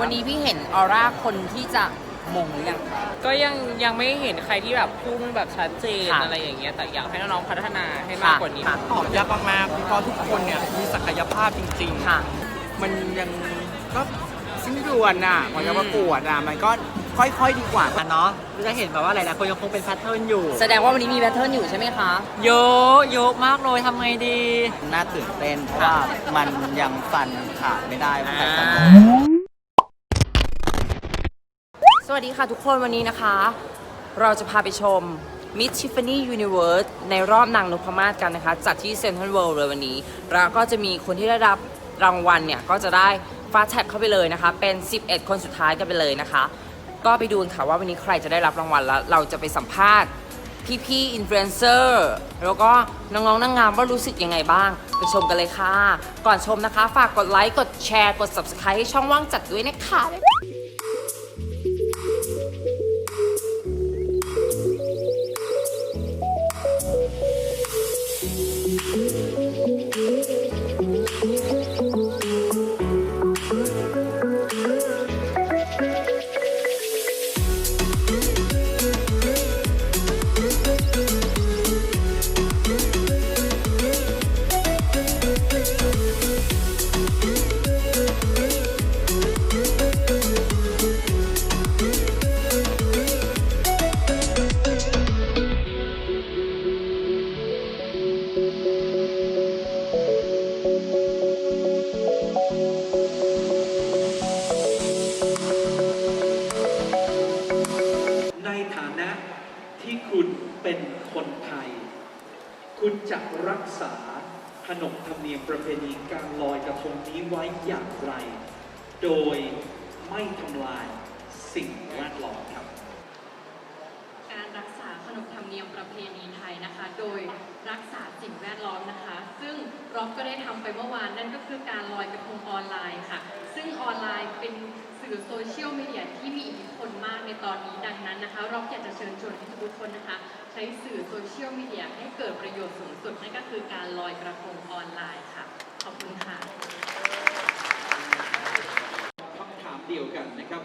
วันนี้พี่เห็นออร่าคนที่จะมงหรือยังคะก็ยังยังไม่เห็นใครที่แบบพุ่งแบบชัดเจนค่ะอะไรอย่างเงี้ยแต่อยากให้น้องๆพัฒนาให้มากกว่านี้ ค่ะ ตอบยากมากๆเพราะทุกคนเนี่ยมีศักยภาพจริงค่ะ ๆ มันยังก็สิ้นเดือนน่ะก่อนจะประกวดอะมันก็ค่อยๆดีกว่าอะเนาะก็จะเห็นแบบว่าหลายๆคนยังคงเป็นแพทเทิร์นอยู่ แสดงว่าวันนี้มีแพทเทิร์นอยู่ใช่ไหมคะ เยอะเยอะมากเลยทำไงดี น่าตื่นเต้นเพราะว่ามันยังฟันขาดไม่ได้ว่าใครจะมงส วัสดีค่ะทุกคนวันนี้นะคะ เราจะพาไปชม Miss Tiffany Universe ในรอบนางนพมาศกันนะคะ จัดที่เซ็นทรัลเวิลด์เลยวันนี้ แล้วก็จะมีคนที่ได้รับรางวัลเนี่ย ก็จะได้ฟาสแท็กเข้าไปเลยนะคะ เป็น 11 คนสุดท้ายกันไปเลยนะคะ ก็ไปดูกันค่ะว่าวันนี้ใครจะได้รับรางวัลแล้ว เราจะไปสัมภาษณ์พี่ๆอินฟลูเอนเซอร์แล้วก็น้องๆนางงามว่ารู้สึกยังไงบ้าง ไปชมกันเลยค่ะ ก่อนชมนะคะ ฝากกดไลค์กดแชร์กด subscribe ให้ช่องว่างจัดด้วยนะคะ ไม่ทำลายสิ่งแวดล้อมครับ การรักษาขนบธรรมเนียมประเพณีไทยนะคะ โดยรักษาสิ่งแวดล้อมนะคะ ซึ่งร็อกก็ได้ทำไปเมื่อวานนั่นก็คือการลอยกระทงออนไลน์ค่ะ ซึ่งออนไลน์เป็นสื่อโซเชียลมีเดียที่มีอิทธิพลมากในตอนนี้ดังนั้นนะคะร็อกอยากจะเชิญชวนทุกคนนะคะ ใช้สื่อโซเชียลมีเดียให้เกิดประโยชน์สูงสุดนั่นก็คือการลอยกระทงออนไลน์ค่ะ ขอบคุณค่ะ เดียวกันนะครับ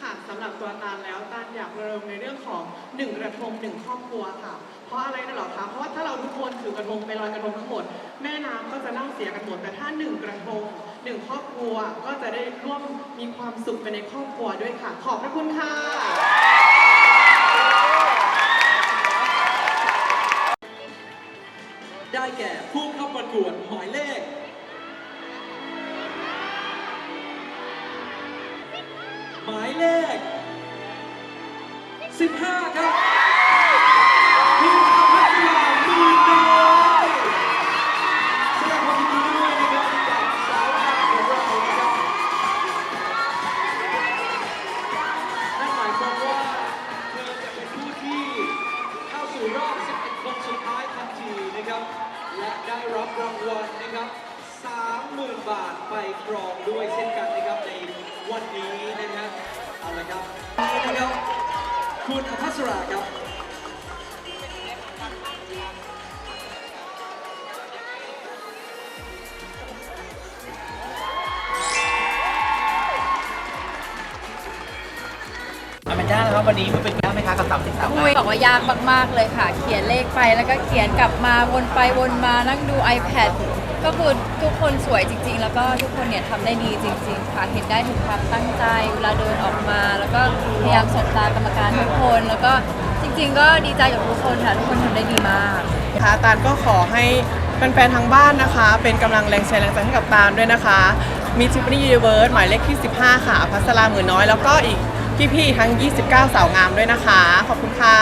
ค่ะสำหรับตัวตาลแล้วตาลอยากเริ่มในเรื่องของหนึ่งกระทงหนึ่งครอบครัวค่ะ เพราะอะไรนะหรอคะเพราะว่าถ้าเราทุกคนถือกระทงไปลอยกระทงทั้งหมด แม่น้ำก็จะเน่าเสียกันหมดแต่ถ้าหนึ่งกระทงหนึ่งครอบครัวก็จะได้ร่วมมีความสุขไปในครอบครัวด้วยค่ะ ขอบพระคุณค่ะได้แก่ผู้เข้าประกวดหมายเลข หมายเลข 15 ครับ ละครับนี่นะครับ คุณอภัสราครับอแมนด้านะครับวันนี้มันเป็นยากไหมคะกับสามสิบสามคุยบอกว่ายากมาก ๆ เลยค่ะ เขียนเลขไปแล้วก็เขียนกลับมาวนไปวนมานั่งดู iPad ก็คือทุกคนสวยจริง ๆ แล้วก็ทุกคนเนี่ยทำได้ดีจริง ๆ ค่ะ เห็นได้ถึงความตั้งใจเวลาเดินออกมา แล้วก็พยายามสบตากรรมการทุกคน แล้วก็จริง ๆ ก็ดีใจกับทุกคนค่ะ ทุกคนทำได้ดีมากค่ะตาลก็ขอให้แฟนๆทางบ้านนะคะ เป็นกำลังแรงใจแรงใจให้กับตาลด้วยนะคะ มีทิฟฟานี่ยูนิเวิร์สหมายเลขที่ 15 ค่ะอภัสราหมื่นน้อยแล้วก็อีกพี่ๆทั้ง 29 สาวงามด้วยนะคะ ขอบคุณค่ะ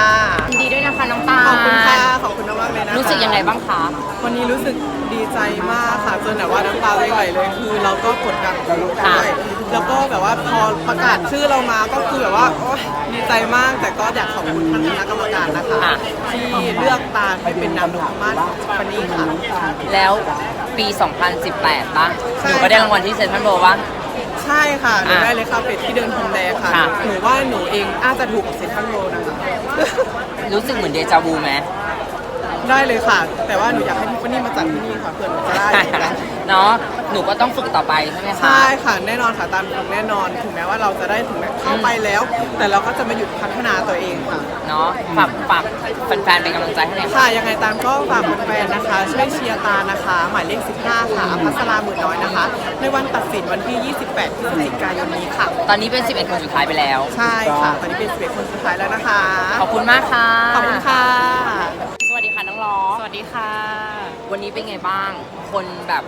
ยินดีด้วยนะคะน้องตาขอบคุณค่ะขอบคุณมากๆเลยนะคะ รู้สึกยังไงบ้างคะ วันนี้รู้สึก ดีใจมากค่ะจนแบบว่าน้ำตาไหลเลยคือ เราก็กดดันด้วยแล้วก็แบบว่าพอประกาศชื่อเรามาก็คือแบบว่าโอ๊ยดีใจมากแต่ก็อยากขอบคุณท่านคณะกรรมการนะคะค่ะที่เลือกตาลให้เป็นนามนพมาศวันนี้ค่ะ แล้วปี 2018ป่ะใช่หนูก็ได้รางวัลที่เซ็นทรัลเวิลด์ป่ะใช่ค่ะหนูอะได้เลยค่ะเป็ดที่เดินพรมแดงค่ะ ค่ะ หนูว่าหนูเองอาจจะถูกกับเซ็นทรัลโรนะคะ รู้สึกเหมือนเดจาวูไหม ได้เลยค่ะ แต่ว่าหนูอยากให้พี่ฟนี่มาจัดที่นี่ค่ะเพื่อนหนูจะได้เหมือนกันเนาะหนูก็ต้องฝึกต่อไปใช่ไหมคะใช่ค่ะแน่นอนค่ะตามฝึกแน่นอนถึงแม้ว่าเราจะได้ถึงแม้เข้าไปแล้ว แต่เราก็จะมาหยุดพัฒนาตัวเองค่ะ เนาะฝากฝากแฟนๆเป็นกำลังใจให้หน่อยค่ะค่ะยังไงตามก็ฝากแฟนๆนะคะ ช่วยเชียร์ตานะคะ หมายเลข 15 ค่ะอภัสราหมื่นน้อยนะคะ ในวันตัดสินวันที่ 28พฤศจิกายนนี้ค่ะ ตอนนี้เป็น 11 คนสุดท้ายไปแล้ว ใช่ค่ะ ตอนนี้เป็น11คนสุดท้ายแล้วนะคะ ขอบคุณมากค่ะ ขอบคุณค่ะ วัสดีค่ะ วันนี้เป็นไงบ้าง คนแบบ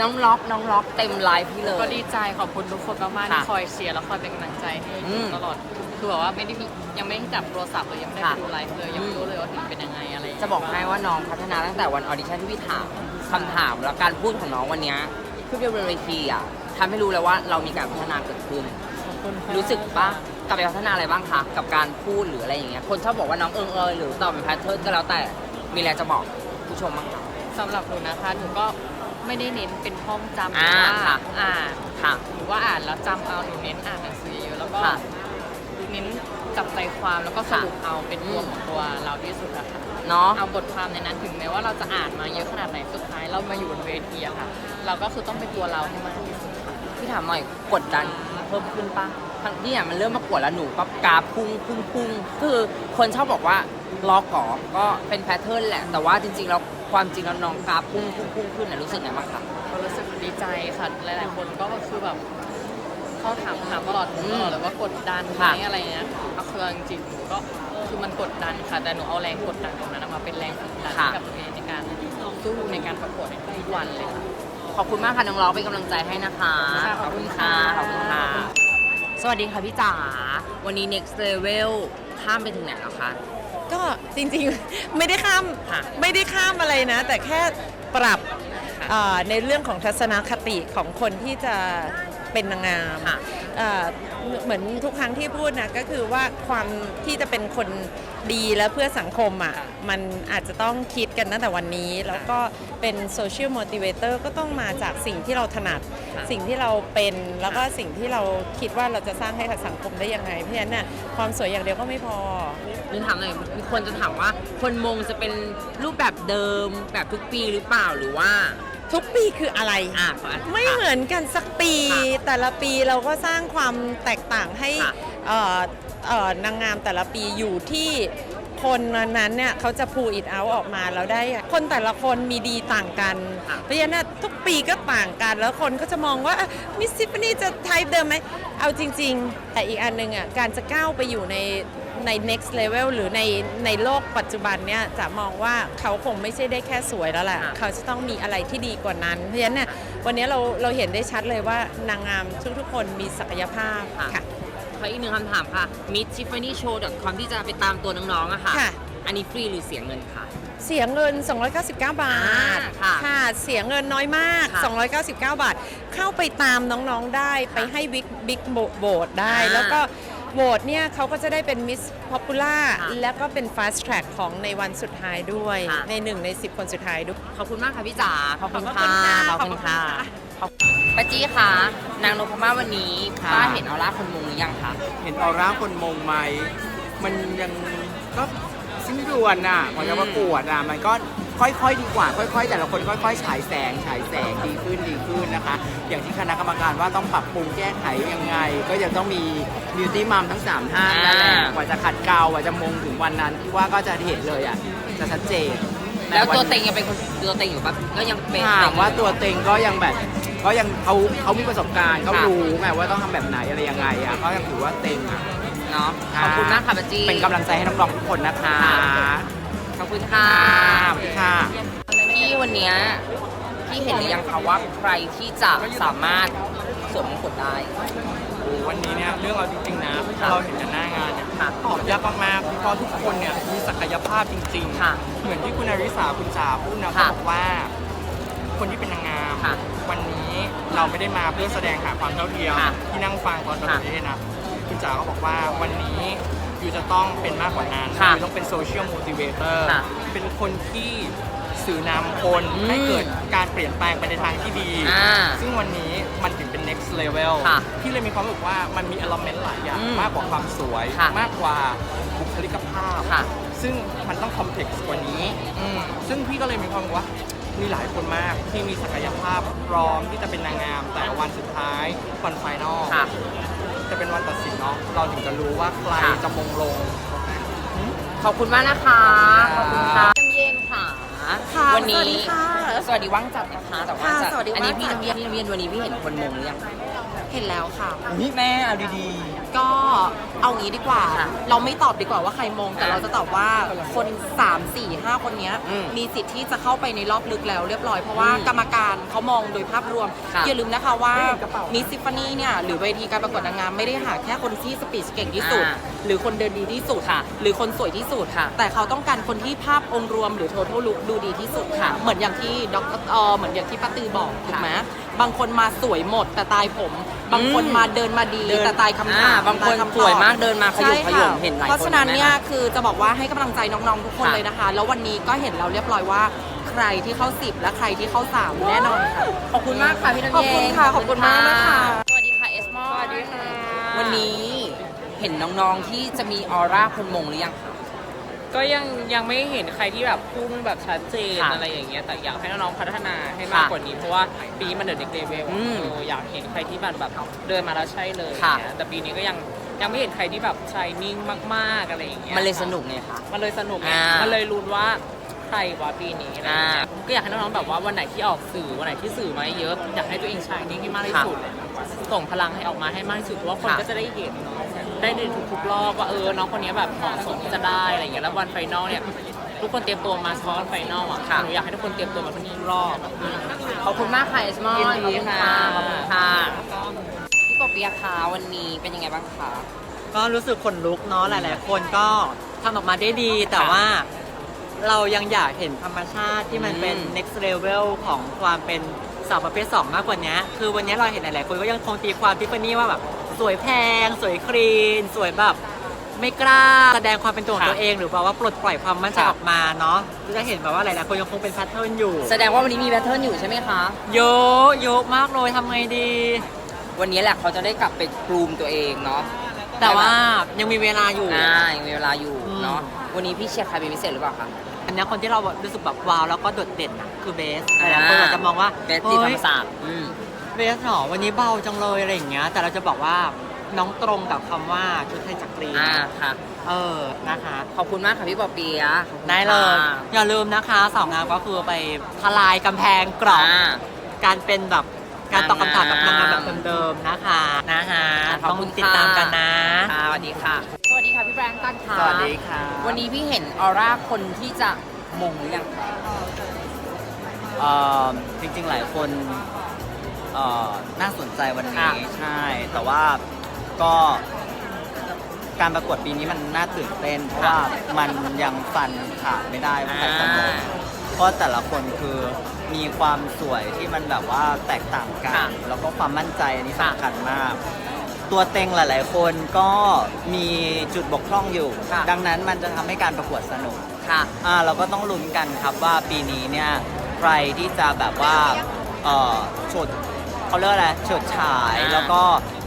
น้องล็อกน้องล็อกเต็มไลฟ์พี่เลย ก็ดีใจขอบคุณทุกคนมากๆค่ะที่คอยเชียร์และคอยเป็นกำลังใจให้อืมตลอดคือแบบว่าไม่ได้มียังไม่ได้จับโทรศัพท์เลยยังไม่ได้ค่ะไปดูไลฟ์เลยยังอืไม่มรู้เลยว่าถึงเป็นยังไงอะไรย่างจะเงี้ยบอกให้ว่าน้องพัฒนาตั้งแต่วันออดิชั่นที่พี่ถามคำถามแล้วการพูดของน้องวันเนี้ยขึ้นไปบนเวทีอะทำให้รู้เลยว่าเรามีการพัฒนาเกิดขึ้น ขอบคุณค่ะรู้สึกปะกลับไปพัฒนาอะไรบ้างคะกับการพูดหรืออะไรอย่างเงี้ยคนชอบบอกว่าน้องเอิงเอยหรือตอบเป็นแพทเทิร์นก็แล้วแต่ มีอะไรจะบอกผู้ชมบ้างคะ สำหรับหนูนะคะหนูก็ไม่ได้เน้นเป็นท่องจำหอ่ารือว่าค่ะ อ่านค่ะ หรือว่าอ่านแล้วจำเอาหนูเน้นอ่านหนังสือเยอะแล้วก็ค่ะเน้นจับใจความแล้วก็สค่ะรุปเอาเป็นตัวอืม ของตัวเราที่สุดอะค่ะเนาะ เอาบทความในนั้นถึงแม้ว่าเราจะอ่านมาเยอะขนาดไหนสุดท้ายเรามาอยู่บนเวทีอะค่ะ เราก็คือต้องเป็นตัวเราให้มากที่สุดค่ะ พี่ถามหน่อยกดดันเพิ่มขึ้นปะทั้งที่เนี่ยมันเริ่มมากวดแล้วหนูก็กราฟพุ่งพุ่งพุ่งคือคนชอบบอกว่า ล็อกก่อก็เป็นแพทเทิร์นแหละ แต่ว่าจริงๆแล้วความจริงแล้วน้องกราฟพุ่งพุ่งพุ่งขึ้นน่ะรู้สึกไงบ้างคะ ก็รู้สึกดีใจค่ะ หลายๆคนก็คือแบบเขาถามถามตลอดตลอดเลยว่ากดดันไหมค่ะ อะไรเงี้ยเอาคือจริงๆหนูก็คือมันกดดันค่ะ แต่หนูเอาแรงกดดันตรงนั้นมาเป็นแรงผลักดันให้กับตัวเองในการสู้ในการประกวดในทุกวันเลยค่ะ ขอบคุณมากค่ะน้องล้อเป็นกำลังใจให้นะคะค่ะขอบคุณค่ะ ขอบคุณค่ะ สวัสดีค่ะพี่จ๋า วันนี้ next level ข้ามไปถึงไหนแล้วคะ ก็จริงๆ ไม่ได้ข้ามค่ะไม่ได้ข้ามอะไรนะ แต่แค่ปรับค่ะเอ่อในเรื่องของทัศนคติของคนที่จะเป็นนางงามค่ะ เอ่อ เหมือนทุกครั้งที่พูดนะก็คือว่าความที่จะเป็นคนดีและเพื่อสังคมอะมันอาจจะต้องคิดกันตั้งแต่วันนี้ แล้วก็เป็นโซเชียล o t ติเวเตอร์ก็ต้องมาจากสิ่งที่เราถนัดค่ะสิ่งที่เราเป็นแล้วก็สิ่งที่เราคิดว่าเราจะสร้างให้กับสังคมได้ยังไง เพราะฉะนั้นน่ะความสวยอย่างเดียวก็ไม่พอหนูถามหน่อยมีคนจะถามว่าคนมงจะเป็นรูปแบบเดิมแบบทุกปีหรือเปล่าหรือว่า ทุกปีคืออะไรอะ ไม่เหมือนกันสักปี ค่ะแต่ละปีเราก็สร้างความแตกต่างให้ค่ะเอ่อเอ่อนางงามแต่ละปีอยู่ที่คนนั้นเนี่ยเขาจะพูอิดเอาออกมาแล้วได้ คนแต่ละคนมีดีต่างกัน ค่ะเพราะฉะนั้นนะทุกปีก็ต่างกัน แล้วคนก็จะมองว่ามิสซิฟนี่จะไทป์เดิมไหม เอาจริง ๆ แต่อีกอันหนึ่งอะการจะก้าวไปอยู่ใน ใน next level หรือในในโลกปัจจุบันเนี่ยจะมองว่าเขาคงไม่ใช่ได้แค่สวยแล้วแหละค่ะเขาจะต้องมีอะไรที่ดีกว่านั้น เพราะฉะนั้นเนี่ยวันนี้เราเราเห็นได้ชัดเลยว่านางงามทุกๆ คนมีศักยภาพค่ะค่ะ ขออีกหนึ่งคำถามค่ะ miss tiffany show com ที่จะไปตามตัวน้องๆอะค่ะ ค่ะ อันนี้ฟรีหรือเสียเงินคะ เสียเงิน 299 บาท อ่าค่ะเสียเงินน้อยมาก ค่ะ299 บาท เข้าไปตามน้องๆได้ ไปให้บิ๊กบิ๊กโหวตได้ อ่าแล้วก็ โหวตเนี่ยเขาก็จะได้เป็นมิส s p อ p ูล่าค่ะแล้วก็เป็น fast track ของในวันสุดท้ายด้วยค่ะ ในหนึ่งใน 10 คนสุดท้ายด้วย ขอบคุณมากค่ะพี่จ๋าขอบคุณขอบคุค่ะณค่ะขอบคุณค่ะขอบป้าจี้ค่ะนางนพมาศวันนี้ค่ะ ป้าเห็นออร่าคนมงหรือยังคะ เห็นออร่าคนมงไหม มันยังก็สิ้นเดือนน่ะก่อนจะประกวดอะ มันก็ ค่อยๆ ดีกว่า ค่อย ๆ แต่ละคนค่อยๆ ฉายแสงฉายแสงดีขึ้นดีขึ้นนะคะ อย่างที่คณะกรรมการว่าต้องปรับปรุงแก้ไขยังไง ก็ยังต้องมีบิวตี้มัมทั้ง3ท่านนั่นแหละอ่ากว่าจะขัดเกลากว่าจะมงถึงวันนั้นที่ว่าก็จะเห็นเลยอะจะชัดเจนแล้วตัวนเต็งยังเป็นคนตัวเต็งอยู่ปะก็ยังเป็นถามว่าตัวเต็งก็ยังแบบก็ยังเขาเขามีประสบการณ์เขาค่ะรู้ไงว่าต้องทำแบบไหนอะไรยังไงอะก็ยังถือว่าเต็งอะเนาะขอบคุณมากค่ะป้าจี้เป็นกำลังใจให้น้องๆทุกคนนะคะ ขอบคุณค่ะสวัสดีค่ะ พี่วันเนี้ยพี่เห็นหรือยังคะว่าใครที่จะสามารถสวมมงกุฎได้ วันนี้เนี่ยเรื่องเราจริงๆนะค่ะเราเห็นกันหน้างานเนี่ยค่ะตอบยากมากๆเพราะทุกคนเนี่ยมีศักยภาพจริงค่ะเหมือนที่คุณอาริสาคุณจ๋าพูดนะค่ะบอกว่า คนที่เป็นนางงามค่ะวันนี้เราไม่ได้มาเพื่อแสดงหาความเท่าเทียมค่ะที่นั่งฟังตอนตค่ะอนนี้นะคุณจ๋าก็บอกว่าวันนี้อ ยู่จะต้องเป็นมากกว่านั้นค่ะอยู่ต้องเป็นโซเชียลมูติเวเตอร์ค่ะเป็นคนที่สื่อนำคนอืมให้เกิดการเปลี่ยนแปลงไปในทางที่ดี อ่าซึ่งวันนี้มันถึงเป็น next level ค่ะพี่เลยมีความรู้สึกว่ามันมี element หลายอย่าง อืมมากกว่าความสวย ค่ะมากกว่าบุคลิกภาพ ค่ะ ซึ่งมันต้อง complex กว่านี้อืมซึ่งพี่ก็เลยมีความรู้สึกว่ามีหลายคนมากที่มีศักยภาพพร้อมที่จะเป็นนางงาม แต่วันสุดท้ายวันไฟนอล ค่ะ จะเป็นวันตัดสินเนาะเราถึงจะรู้ว่าใครค่ะจะมงลง ขอบคุณมากนะคะ ขอบคุณค่ะเย็นๆค่ะค่ะวันนี้ สวัสดีค่ะสวัสดีว่างจัดนะคะ แต่ว่าค่ะจัดสวัสดีอันนี้ว่างพี่จัด น้ำเวียนพี่น้ำเวียนวันนี้พี่เห็นคนมงหรือยังเห็นแล้วค่ะนี่แม่เอาดี ก็เอางี้ดีกว่าค่ะเราไม่ตอบดีกว่าว่าใครมง แต่อะเราจะตอบว่าคน3 4 5 คนเนี้ยอืมมีสิทธิ์ที่จะเข้าไปในรอบลึกแล้วเรียบร้อย เพราะว่าอืมกรรมการเขามองโดยภาพรวม ค่ะอย่าลืมนะคะว่ามิสซิฟานี่เนี่ยหรือเวทีการประกวดนางงามไม่ได้หาแค่คนที่สปีชเก่งที่สุด อ่าหรือคนเดินดีที่สุดค่ะหรือคนสวยที่สุดค่ะแต่เขาต้องการคนที่ภาพองค์รวมหรือ total look ดูดีที่สุดค่ะ เหมือนอย่างที่ดรเออเหมือนอย่างที่ป้าตือบอกถูกไหม บางคนมาสวยหมดแต่ตายผม บางคนมาเดินมาดีเดินแต่ตายคำถามอ่าบางคนตยำตอบสวยมากเดินมาขยุกใช่ขค่ะยมเห็นหลายคนเพราะฉะนั้นเนี่ยแน่นอนคือจะบอกว่าให้กำลังใจน้องๆทุกคนค่ะเลยนะคะ แล้ววันนี้ก็เห็นเราเรียบร้อยว่าใครที่เข้าสิบและใครที่เข้าสามแน่นอนค่ะขอบคุณมากค่ะพี่น้ำขอบเย็นคุณค่ะขอบคุณมากนะคะสวัสดีค่ะเอสมอสวัสดีค่ะวันนี้เห็นน้องๆที่จะมีออร่าคนมงหรือยังคะ ก็ยังยังไม่เห็นใครที่แบบพุ่งแบบชัดเจนค่ะอะไรอย่างเงี้ยแต่อยากให้น้องๆพัฒนาให้มากค่ะกว่านี้เพราะว่าปีนี้มันเดินเด็กเลเวลอืมอยากเห็นใครที่มันแบบเดินมาแล้วใช่เลยค่ะ เนี่ยแต่ปีนี้ก็ยังยังไม่เห็นใครที่แบบชายนิ่งมากๆอะไรอย่างเงี้ยมันเลยสนุกไงคะ มันเลยสนุกไงอ่ามัมันเลยลุ้นว่าใครวะปีนี้อะไรอย่างเงี้ยอ่าก็อยากให้น้องๆแบบว่าวันไหนที่ออกสื่อวันไหนที่สื่อมาเยอะอยากให้ตัวเองชายนิ่งให้มากที่สุดส่งพลังให้ออกมาให้มากที่สุดเพราะว่าคนค่ะ ก็จะได้เห็นเนาะ ได้ในทุกๆรอบว่าเออน้องคนนี้แบบเหมาะสมที่จะได้อะไรอย่างเงี้ยแล้ววันไฟนอลเนี่ยทุกคนเตรียมตัวมาเฉพาะวันไฟนอลอะค่ะหนูอยากให้ทุกคนเตรียมตัวมาทุกรอบขอบคุณมากค่ะเอสมอสยินดีขอบณค่ะขอบคุณค่ะพี่ปอเปียะคะวันนี้เป็นยังไงบ้างคะก็รู้สึกขนลุกเนาะหลาย ๆ คนก็ทำออกมาได้ดีแต่ว่าเรายังอยากเห็นธรรมชาติที่มันเป็นอืม next level ของความเป็นสาวประเภท 2 มากกว่านี้ คือวันนี้เราเห็นหลาย ๆ คนก็ยังคงตีความทิฟฟานี่ว่าแบบ สวยแพง สวยคลีน สวยแบบไม่กล้าแสดงความเป็นตัวของตัวเอง หรือแบบว่าปลดปล่อยความมั่นใจค่ะออกมาเนาะจะเห็นแบบว่าหลายๆคนยังคงเป็นแพทเทิร์นอยู่ แสดงว่าวันนี้มีแพทเทิร์นอยู่ใช่ไหมคะ เยอะเยอะมากเลยทำไงดี วันนี้แหละเขาจะได้กลับไปกรูมตัวเองเนาะแต่ว่ายังมีเวลาอยู่ อ่ายังมีเวลาอยู่อืมเนาะวันนี้พี่เชียร์ใครเป็นพิเศษหรือเปล่าคะอันเนี้ยคนที่เรารู้สึกแบบว้าวแล้วก็โดดเด่นนะคือเบสหอ่าลายๆคนอาจจะมองว่าเบสที่ธรเฮ้รยมศาส ตร์อืมเบสหรอวันนี้เบาจังเลยอะไรอย่างเงี้ย แต่เราจะบอกว่าน้องตรงกับคำว่าชุดไทยจักรีอ่าค่ะ เออนะคะ ขอบคุณมากค่ะพี่ปอเปียะขอบคุณได้เลย ค่ะอย่าลืมนะคะสองงานก็คือไปทลายกำแพงกรอบ อ่า การเป็นแบบการตอบคำถามกับนางงามนางแบงามบเดิมๆนะคะนะคะขอบต้องคุณติดตามกันนะ ค่ะสวัสดีค่ะ สวัสดีค่ะพี่แบงค์ตันค่ะสวัสดีค่ะวันนี้พี่เห็นออร่าคนที่จะมงหรือยังคะเอ่อจริงๆ หลายคน เอ่อน่าสนใจวันนี้ใช่ แต่ว่าก็การประกวดปีนี้มันน่าตื่นเต้น เพราะว่ามันยังฟันขาดไม่ได้ว่าใครจะมงเพราะแต่ละคนคือมีความสวยที่มันแบบว่าแตกต่างกัน แล้วก็ความมั่นใจอันนี้สำคัญมาก ตัวเต็งหลาย ๆ คนก็มีจุดบกพร่องอยู่ ดังนั้นมันจะทำให้การประกวดสนุกค่ะอ่าเราก็ต้องลุ้นกันครับว่าปีนี้เนี่ยใครที่จะแบบว่าเอ่อฉุด เขาเรียกว่าอะไรเฉิดฉายอ่าแล้วก็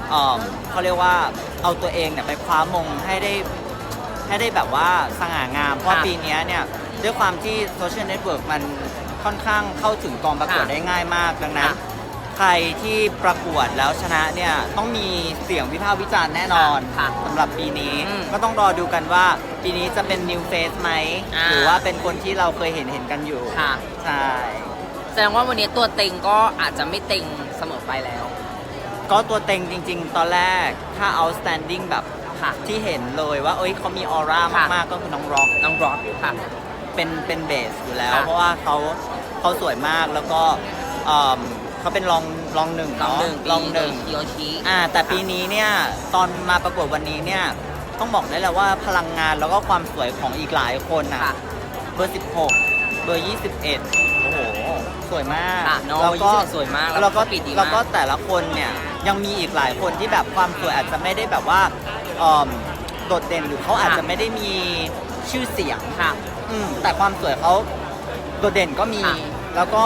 เอ่อเขาเรียกว่าเอาตัวเองเนี่ยไปคว้ามงให้ได้ให้ได้แบบว่าสง่างาม เพราะปีเนี้ยเนี่ยด้วยความที่โซเชียลเน็ตเวิร์กมันค่อนข้างเข้าถึงกองประกวดได้ง่ายมากดังนั้น ใครที่ประกวดแล้วชนะเนี่ยต้องมีเสียงวิพากษ์วิจารณ์แน่นอนค่ะสำหรับปีนี้อืมก็ต้องรอดูกันว่าปีนี้จะเป็น new face ไหม อ่า หรือว่าเป็นคนที่เราเคยเห็นเห็นกันอยู่ ค่ะ ใช่แส ดงว่าวันนี้ตัวเต็งก็อาจจะไม่เต็งเสมอไปแล้ว ก็ตัวเต็งจริง ๆ ตอนแรกถ้า outstanding แบบค่ะ ที่เห็นเลยว่า เอ้ยเขามีออร่าค่ะ มากๆก็คือน้องร็อกน้องร็อกค่ะ เป็นเป็นเบสอยู่แล้ว ค่ะเพราะว่าเขาเขาสวยมากแล้วก็เอิ่มเขาเป็นรองรองหนึ่งลองเนาะหนึ่งรองหนึ่ง โยชิอ่าแต่ปีนี้เนี่ยตอนมาประกวดวันนี้เนี่ยต้องบอกได้เลยว่าพลังงานแล้วก็ความสวยของอีกหลายคนอะค่ะ เบอร์ 16 เบอร์ 21โอ้โห สวยมากค่ะน้องแล้วก็21สวยมากแล้วแล้วก็ปิดดีมาก แล้วก็แต่ละคนเนี่ยยังมีอีกหลายคนที่แบบความสวยอาจจะไม่ได้แบบว่าเอิ่มโดดเด่นหรือเขาอาจจะไม่ได้มีชื่อเสียง ค่ะ อืมแต่ความสวยเขาโดดเด่นก็มี ค่ะแล้วก็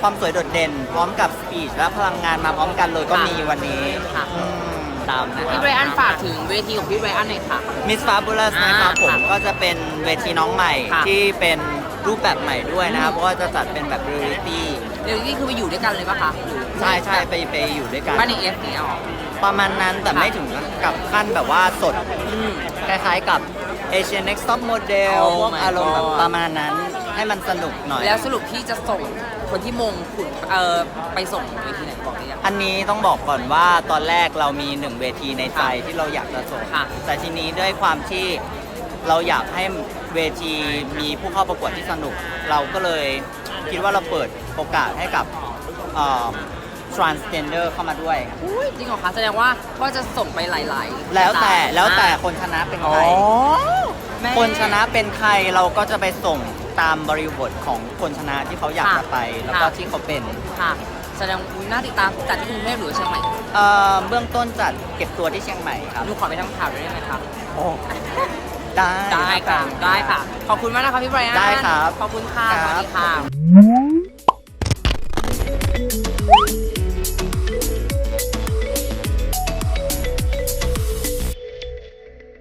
ความสวยโดดเด่น พร้อมกับสปีดและพลังงานมาพร้อมกันเลยก็ค่ะมีวันนี้ค่ะ อืมตามนะคพี่รับไรอันฝากถึงเวทีของพี่ไรอันหน่อยค่ะ มิสฟาบูลัสนะครับอ่าผมค่ะก็จะเป็นเวทีน้องใหม่ค่ะที่เป็น รูปแบบใหม่ด้วยนะครับ เพราะว่าจะจัดเป็นแบบเรียลิตี้เดี๋ยวนี้คือไปอยู่ด้วยกันเลยปะคะหรือใช่ใช่ไปไปอยู่ด้วยกัน บ้านในเอฟเนี่ยหรอประมาณนั้นแต่ค่ะไม่ถึงกับขั้นแบบว่าสดอืมคล้ายๆกับ Asian Next Top Model Oh พวก my อารมณ์แบบ God ประมาณนั้นให้มันสนุกหน่อย แล้วสรุปพี่จะส่งคนที่มงขุนเอ่อไปส่งเวทีไหนบอกได้ยัง อันนี้ต้องบอกก่อนว่าตอนแรกเรามีหนึ่งเวทีในใจค่ะที่เราอยากจะส่งค่ะแต่ทีนี้ด้วยความที่เราอยากให้ เวทีมีผู้เข้าประกวดที่สนุก เราก็เลยคิดว่าเราเปิดโอกาสให้กับเอ่อ transgender เข้ามาด้วยอุ้ยจริงเหรอคะแสดงว่าก็จะส่งไปหลายๆแล้วแต่สายแล้วแต่คนชนะเป็นใคร แม่ คนชนะเป็นใครเราก็จะไปส่งตามบริบทของคนชนะที่เขาอยากค่ะจะไป แล้วก็ค่ะ ที่เขาเป็นค่ะแสดงน่าติดตามจัดที่กรุงเทพหรือเชียงใหม่เอ่อเบื้องต้นจัดเก็บตัวที่เชียงใหม่ครับ หนูขอไปทำข่าวด้วยได้ไหมคะโอ้ ได้ได้ค่ะรับได้ค่ะ ขอบคุณมากนะคะพี่ไบรอันได้ครับ ขอบคุณค่ะคสรับวัสดีค่ะ